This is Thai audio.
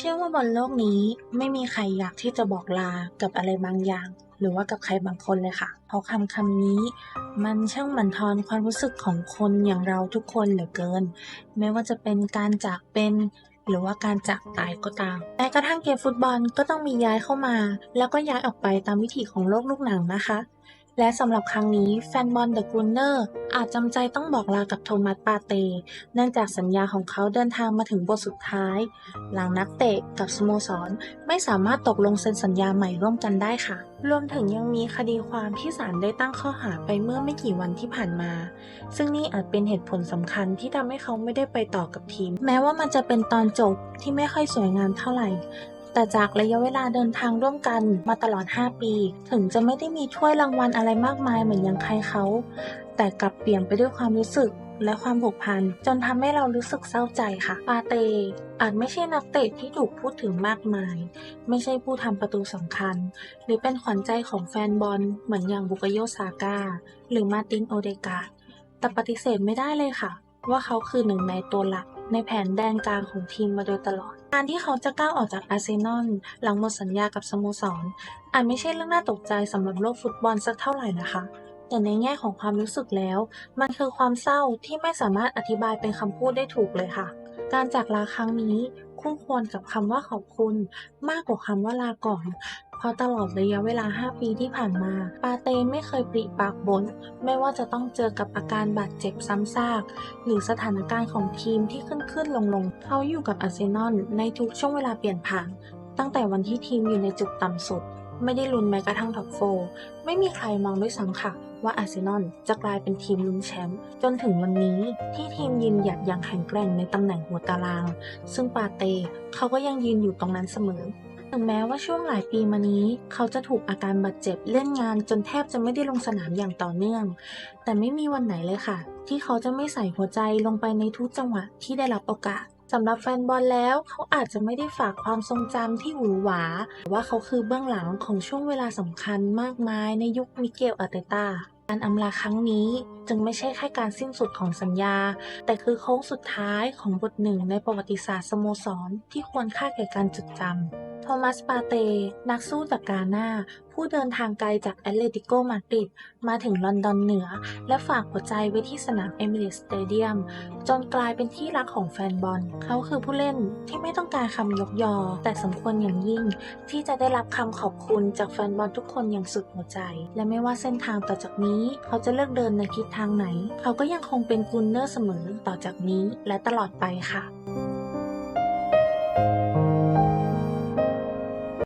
เชื่อว่าบนโลกนี้ไม่มีใครอยากที่จะบอกลากับอะไรบางอย่าง หรือว่ากับใครบางคนเลยค่ะ เพราะคำคำนี้ มันช่างบั่นทอนความรู้สึกของคนอย่างเราทุกคนเหลือเกิน ไม่ว่าจะเป็นการจากเป็นหรือว่าการจากตายก็ตาม แม้กระทั่งเกมฟุตบอลก็ต้องมีย้ายเข้ามา แล้วก็ย้ายออกไปตามวิถีของโลกลูกหนังนะคะ และสำหรับครั้งนี้แฟนบอลเดอะกรูเนอร์อาจจำใจต้องบอกลากับโทมัสปาเต เนื่องจากสัญญาของเขาเดินทางมาถึงบทสุดท้าย หลังนักเตะกับสโมสร ไม่สามารถตกลงเซ็นสัญญาใหม่ร่วมกันได้ค่ะ รวมถึงยังมีคดีความที่ศาลได้ตั้งข้อหาไปเมื่อไม่กี่วันที่ผ่านมา ซึ่งนี่อาจเป็นเหตุผลสำคัญที่ทำให้เขาไม่ได้ไปต่อกับทีม แม้ว่ามันจะเป็นตอนจบที่ไม่ค่อยสวยงามเท่าไหร่ แต่จากระยะเวลาเดินทางร่วมกันมาตลอด 5 ปี ถึงจะไม่ได้มีถ้วยรางวัลอะไรมากมายเหมือนอย่างใครเขา แต่กลับเปลี่ยนไปด้วยความรู้สึกและความผูกพัน จนทำให้เรารู้สึกเศร้าใจค่ะ ปาเต อาจไม่ใช่นักเตะที่ถูกพูดถึงมากมาย ไม่ใช่ผู้ทำประตูสำคัญ หรือเป็นขวัญใจของแฟนบอล เหมือนอย่างบุกโยซาก้า หรือมาตินโอเดกา แต่ปฏิเสธไม่ได้เลยค่ะ ว่าเขาคือหนึ่งในตัวหลัก ในแผนแดนกลางของทีมมาโดยตลอด การที่เขาจะก้าวออกจากอาร์เซนอลหลังหมดสัญญากับสโมสรอาจไม่ใช่เรื่องน่าตกใจสำหรับโลกฟุตบอลสักเท่าไหร่นะคะ แต่ในแง่ของความรู้สึกแล้ว มันคือความเศร้าที่ไม่สามารถอธิบายเป็นคำพูดได้ถูกเลยค่ะ การจากลาครั้งนี้คู่ควรกับคำว่าขอบคุณ มากกว่าคำว่าลาก่อน เพราะตลอดระยะเวลา 5 ปีที่ผ่านมา ปาเต้ไม่เคยปริปากบนไม่ว่าจะต้องเจอกับอาการบาดเจ็บซ้ำซาก หรือสถานการณ์ของทีมที่ขึ้นขึ้นลงลงเขาอยู่กับอาร์เซนอลในทุกช่วงเวลาเปลี่ยนผ่าน ตั้งแต่วันที่ทีมอยู่ในจุดต่ำสุด ไม่ได้ลุ้นแม้กระทั่งท็อปโฟร์ไม่มีใครมองด้วยซ้ำค่ะ ว่าอาร์เซนอลจะกลายเป็นทีมลุ้นแชมป์จนถึงวันนี้ที่ทีมยืนหยัดอย่างแข็งแกร่งในตำแหน่งหัวตาราง ซึ่งปาเต้เขาก็ยังยืนอยู่ตรงนั้นเสมอถึงแม้ว่าช่วงหลายปีมานี้ เขาจะถูกอาการบาดเจ็บเล่นงานจนแทบจะไม่ได้ลงสนามอย่างต่อเนื่อง แต่ไม่มีวันไหนเลยค่ะ ที่เขาจะไม่ใส่หัวใจลงไปในทุกจังหวะที่ได้รับโอกาส สำหรับแฟนบอลแล้วเขาอาจจะไม่ได้ฝากความทรงจำที่หวือหวาแต่ว่าเขาคือเบื้องหลังของช่วงเวลาสำคัญมากมายในยุคมิเกลอาเตตาการอำลาครั้งนี้ จึงไม่ใช่แค่การสิ้นสุดของสัญญา แต่คือโค้งสุดท้ายของบทหนึ่งในประวัติศาสตร์สโมสร ที่ควรค่าแก่การจดจำโทมัสปาเต นักสู้จากกาหน้า ผู้เดินทางไกลจากแอตเลติโกมาดริดมาถึงลอนดอนเหนือ และฝากหัวใจไว้ที่สนามเอมิเรตสเตเดียม จนกลายเป็นที่รักของแฟนบอล เขาคือผู้เล่นที่ไม่ต้องการคำยกยอ แต่สมควรอย่างยิ่ง ที่จะได้รับคำขอบคุณจากแฟนบอลทุกคนอย่างสุดหัวใจ และไม่ว่าเส้นทางต่อจากนี้ เขาจะเลือกเดินในทิศทางไหน เขาก็ยังคงเป็นกุนเนอร์เสมอต่อจากนี้และตลอดไปค่ะ